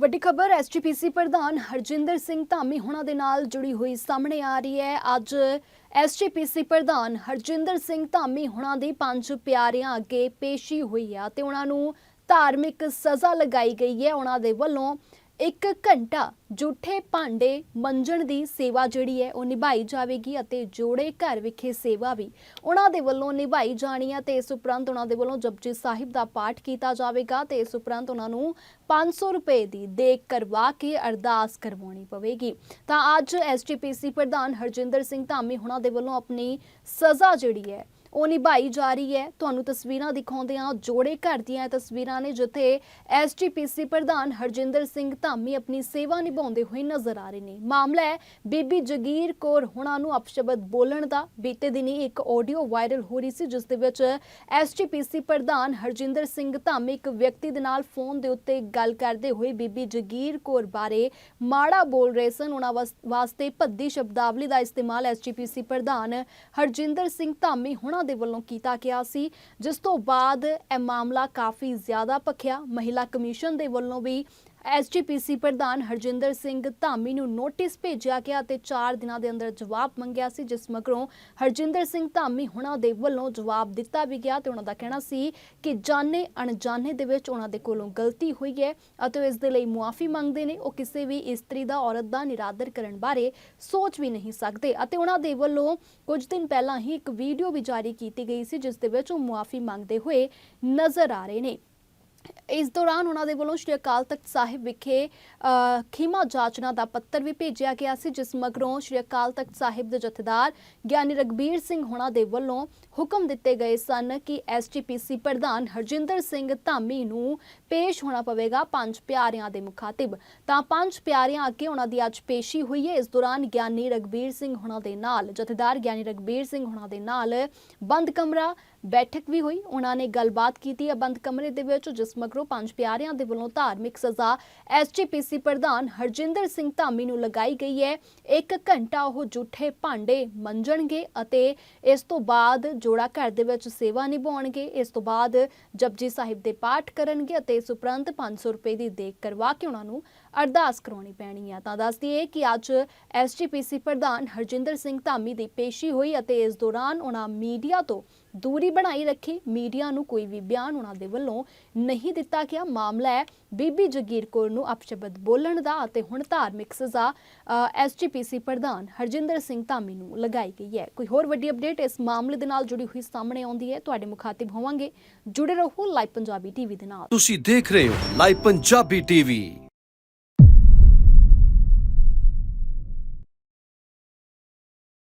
ਵੱਡੀ ਖਬਰ ਐਸਜੀਪੀਸੀ ਪ੍ਰਧਾਨ ਹਰਜਿੰਦਰ ਸਿੰਘ ਧਾਮੀ ਹੁਣਾਂ ਦੇ ਨਾਲ ਜੁੜੀ ਹੋਈ ਸਾਹਮਣੇ ਆ ਰਹੀ ਹੈ। ਅੱਜ ਐਸਜੀਪੀਸੀ ਪ੍ਰਧਾਨ ਹਰਜਿੰਦਰ ਸਿੰਘ ਧਾਮੀ ਹੁਣਾਂ ਦੀ ਪੰਜ ਪਿਆਰਿਆਂ ਅੱਗੇ ਪੇਸ਼ੀ ਹੋਈ ਹੈ ਤੇ ਉਹਨਾਂ ਨੂੰ ਧਾਰਮਿਕ ਸਜ਼ਾ ਲਗਾਈ ਗਈ ਹੈ। ਉਹਨਾਂ ਦੇ ਵੱਲੋਂ ਇੱਕ ਘੰਟਾ ਜੂਠੇ ਭਾਂਡੇ ਮੰਜਣ ਦੀ ਸੇਵਾ ਜਿਹੜੀ ਹੈ ਉਹ ਨਿਭਾਈ ਜਾਵੇਗੀ ਅਤੇ ਜੋੜੇ ਘਰ ਵਿਖੇ ਸੇਵਾ ਵੀ ਉਹਨਾਂ ਦੇ ਵੱਲੋਂ ਨਿਭਾਈ ਜਾਣੀ ਹੈ ਤੇ ਇਸ ਉਪਰੰਤ ਉਹਨਾਂ ਦੇ ਵੱਲੋਂ ਜਪਜੀ ਸਾਹਿਬ ਦਾ ਪਾਠ ਕੀਤਾ ਜਾਵੇਗਾ ਤੇ ਇਸ ਉਪਰੰਤ ਉਹਨਾਂ ਨੂੰ 500 ਰੁਪਏ ਦੀ ਦੇਖ ਕਰਵਾ ਕੇ ਅਰਦਾਸ ਕਰਵਾਉਣੀ ਪਵੇਗੀ। ਤਾਂ ਅੱਜ ਐਸਜੀਪੀਸੀ ਪ੍ਰਧਾਨ ਹਰਜਿੰਦਰ ਸਿੰਘ ਧਾਮੀ ਹੁਣਾਂ ਦੇ ਵੱਲੋਂ ਆਪਣੀ ਸਜ਼ਾ ਜਿਹੜੀ ਹੈ ਉਹ ਨਿਭਾਈ ਜਾ ਰਹੀ ਹੈ। ਤੁਹਾਨੂੰ ਤਸਵੀਰਾਂ ਦਿਖਾਉਂਦੇ ਹਾਂ। ਜੋੜੇ ਘਰ ਦੀਆਂ ਤਸਵੀਰਾਂ ਨੇ ਜਿੱਥੇ ਐਸਜੀਪੀਸੀ ਪ੍ਰਧਾਨ ਹਰਜਿੰਦਰ ਸਿੰਘ ਧਾਮੀ ਆਪਣੀ ਸੇਵਾ ਨਿਭਾਉਂਦੇ ਹੋਏ ਨਜ਼ਰ ਆ ਰਹੇ ਨੇ। ਮਾਮਲਾ ਹੈ, ਬੀਬੀ ਜਗੀਰ ਕੌਰ ਹੁਣਾਂ ਨੂੰ ਅਪਸ਼ਬਦ ਬੋਲਣ ਦਾ। ਬੀਤੇ ਦਿਨੀ ਇੱਕ ਆਡੀਓ ਵਾਇਰਲ ਹੋ ਰਹੀ ਸੀ, ਜਿਸ ਦੇ ਵਿੱਚ ਐਸਜੀਪੀਸੀ ਪ੍ਰਧਾਨ ਹਰਜਿੰਦਰ ਸਿੰਘ ਧਾਮੀ ਇੱਕ ਵਿਅਕਤੀ ਦੇ ਨਾਲ ਫੋਨ ਦੇ ਉੱਤੇ ਗੱਲ ਕਰਦੇ ਹੋਏ ਬੀਬੀ ਜਗੀਰ ਕੌਰ ਬਾਰੇ ਮਾੜਾ ਬੋਲ ਰਹੇ ਸਨ। ਉਹਨਾਂ ਵਾਸ- ਵਾਸਤੇ ਭੱਦੀ ਸ਼ਬਦਾਵਲੀ ਦਾ ਇਸਤੇਮਾਲ ਐਸਜੀਪੀਸੀ ਪ੍ਰਧਾਨ ਹਰਜਿੰਦਰ ਸਿੰਘ ਧਾਮੀ ਹੁਣਾਂ ਦੇ ਵੱਲੋਂ ਕੀਤਾ ਗਿਆ ਸੀ, ਜਿਸ ਤੋਂ ਬਾਅਦ ਇਹ ਮਾਮਲਾ ਕਾਫੀ ਜ਼ਿਆਦਾ ਭਖਿਆ। ਮਹਿਲਾ ਕਮਿਸ਼ਨ ਦੇ ਵੱਲੋਂ ਵੀ ਐਸਜੀਪੀਸੀ ਪ੍ਰਧਾਨ ਹਰਜਿੰਦਰ ਸਿੰਘ ਧਾਮੀ ਨੂੰ ਨੋਟਿਸ ਭੇਜਿਆ ਗਿਆ ਤੇ 4 ਦਿਨਾਂ ਦੇ ਅੰਦਰ ਜਵਾਬ ਮੰਗਿਆ ਸੀ, ਜਿਸ ਮਗਰੋਂ ਹਰਜਿੰਦਰ ਸਿੰਘ ਧਾਮੀ ਹੁਣਾਂ ਦੇ ਵੱਲੋਂ ਜਵਾਬ ਦਿੱਤਾ ਵੀ ਗਿਆ ਤੇ ਉਹਨਾਂ ਦਾ ਕਹਿਣਾ ਸੀ ਕਿ ਜਾਣੇ ਅਣਜਾਣੇ ਦੇ ਵਿੱਚ ਉਹਨਾਂ ਦੇ ਕੋਲੋਂ ਗਲਤੀ ਹੋਈ ਹੈ ਅਤੇ ਉਹ ਇਸ ਦੇ ਲਈ ਮੁਆਫੀ ਮੰਗਦੇ ਨੇ। ਉਹ ਕਿਸੇ ਵੀ ਇਸਤਰੀ ਦਾ, ਔਰਤ ਦਾ ਨਿਰਾਦਰ ਕਰਨ ਬਾਰੇ ਸੋਚ ਵੀ ਨਹੀਂ ਸਕਦੇ ਅਤੇ ਉਹਨਾਂ ਦੇ ਵੱਲੋਂ ਕੁਝ ਦਿਨ ਪਹਿਲਾਂ ਹੀ ਇੱਕ ਵੀਡੀਓ ਵੀ ਜਾਰੀ ਕੀਤੀ ਗਈ ਸੀ, ਜਿਸ ਦੇ ਵਿੱਚ ਉਹ ਮੁਆਫੀ ਮੰਗਦੇ ਹੋਏ ਨਜ਼ਰ ਆ ਰਹੇ ਨੇ। ਇਸ ਦੌਰਾਨ ਉਹਨਾਂ ਦੇ ਵੱਲੋਂ ਸ਼੍ਰੀ ਅਕਾਲ ਤਖਤ ਸਾਹਿਬ ਵਿਖੇ ਅ, ਖੀਮਾ ਜਾਚਨਾ ਦਾ ਪੱਤਰ ਵੀ ਭੇਜਿਆ ਗਿਆ ਸੀ ਜਿਸ ਮਗਰੋਂ ਸ਼੍ਰੀ ਅਕਾਲ ਤਖਤ ਸਾਹਿਬ ਦੇ ਜਥੇਦਾਰ ਗਿਆਨੀ ਰਗਬੀਰ ਸਿੰਘ ਹੁਣਾਂ ਦੇ ਵੱਲੋਂ ਹੁਕਮ ਦਿੱਤੇ ਗਏ ਸਨ ਕਿ ਐਸਜੀਪੀਸੀ ਪ੍ਰਧਾਨ ਹਰਜਿੰਦਰ ਸਿੰਘ ਧਾਮੀ ਨੂੰ ਪੇਸ਼ ਹੋਣਾ ਪਵੇਗਾ ਪੰਜ ਪਿਆਰਿਆਂ ਦੇ ਮੁਖਾਤਿਬ। ਤਾਂ ਪੰਜ ਪਿਆਰਿਆਂ ਅੱਗੇ ਉਹਨਾਂ ਦੀ ਅੱਜ ਪੇਸ਼ੀ ਹੋਈ ਹੈ ਇਸ ਦੌਰਾਨ ਗਿਆਨੀ ਰਗਬੀਰ ਸਿੰਘ ਹੁਣਾਂ ਦੇ ਨਾਲ ਜਥੇਦਾਰ ਗਿਆਨੀ ਰਗਬੀਰ ਸਿੰਘ ਹੁਣਾਂ ਦੇ ਨਾਲ ਬੰਦ ਕਮਰਾ ਬੈਠਕ ਵੀ ਹੋਈ। ਉਹਨਾਂ ਨੇ ਗੱਲਬਾਤ ਕੀਤੀ। ਹੈ ਬੰਦ ਕਮਰੇ ਦੇ ਵਿੱਚ ਜਿਸ ਮਗਰੋਂ ਪੰਜ ਪਿਆਰਿਆਂ ਦੇ ਵੱਲੋਂ ਧਾਰਮਿਕ ਸਜ਼ਾ ਐਸਜੀਪੀਸੀ ਪ੍ਰਧਾਨ ਹਰਜਿੰਦਰ ਸਿੰਘ ਧਾਮੀ ਨੂੰ ਲਗਾਈ ਗਈ ਹੈ। ਇੱਕ ਘੰਟਾ ਉਹ ਜੂਠੇ ਭਾਂਡੇ ਮੰਜਣਗੇ ਅਤੇ ਇਸ ਤੋਂ ਬਾਅਦ ਜੋੜਾ ਘਰ ਦੇ ਵਿੱਚ ਸੇਵਾ ਨਿਭਾਉਣਗੇ। ਇਸ ਤੋਂ ਬਾਅਦ ਜਪਜੀ ਸਾਹਿਬ ਦੇ ਪਾਠ ਕਰਨਗੇ ਅਤੇ ਇਸ ਉਪਰੰਤ 500 ਰੁਪਏ ਦੀ ਦੇਖ ਕਰਵਾ ਕੇ ਉਹਨਾਂ ਨੂੰ ਅਰਦਾਸ ਕਰਾਉਣੀ ਪੈਣੀ ਹੈ ਤਾਂ ਦੱਸ ਦਈਏ ਕਿ ਅੱਜ ਐਸਜੀਪੀਸੀ ਪ੍ਰਧਾਨ ਹਰਜਿੰਦਰ ਸਿੰਘ ਧਾਮੀ ਦੀ ਪੇਸ਼ੀ ਹੋਈ ਅਤੇ ਇਸ ਦੌਰਾਨ ਉਹਨਾਂ ਮੀਡੀਆ ਤੋਂ ਦੂਰੀ ਬਣਾਈ ਰੱਖੀ। ਮੀਡੀਆ ਨੂੰ ਕੋਈ ਵੀ ਬਿਆਨ ਉਹਨਾਂ ਦੇ ਵੱਲੋਂ ਨਹੀਂ ਦਿੱਤਾ ਗਿਆ। ਮਾਮਲਾ ਹੈ ਬੀਬੀ ਜਗੀਰ ਕੌਰ ਨੂੰ ਅਪਸ਼ਬਦ ਬੋਲਣ ਦਾ ਅਤੇ ਹੁਣ ਧਾਰਮਿਕ ਸਜ਼ਾ ਐਸਜੀਪੀਸੀ ਪ੍ਰਧਾਨ ਹਰਜਿੰਦਰ ਸਿੰਘ ਧਾਮੀ ਨੂੰ ਲਗਾਈ ਗਈ ਹੈ। ਕੋਈ ਹੋਰ ਵੱਡੀ ਅਪਡੇਟ ਇਸ ਮਾਮਲੇ ਦੇ ਨਾਲ ਜੁੜੀ ਹੋਈ ਸਾਹਮਣੇ ਆਉਂਦੀ ਹੈ। ਤੁਹਾਡੇ ਮੁਖਾਤਿਬ ਹੋਵਾਂਗੇ। ਜੁੜੇ ਰਹੋ ਲਾਈਵ ਪੰਜਾਬੀ ਟੀਵੀ ਦੇ ਨਾਲ। ਤੁਸੀਂ ਦੇਖ ਰਹੇ ਹੋ ਲਾਈਵ ਪੰਜਾਬੀ ਟੀਵੀ।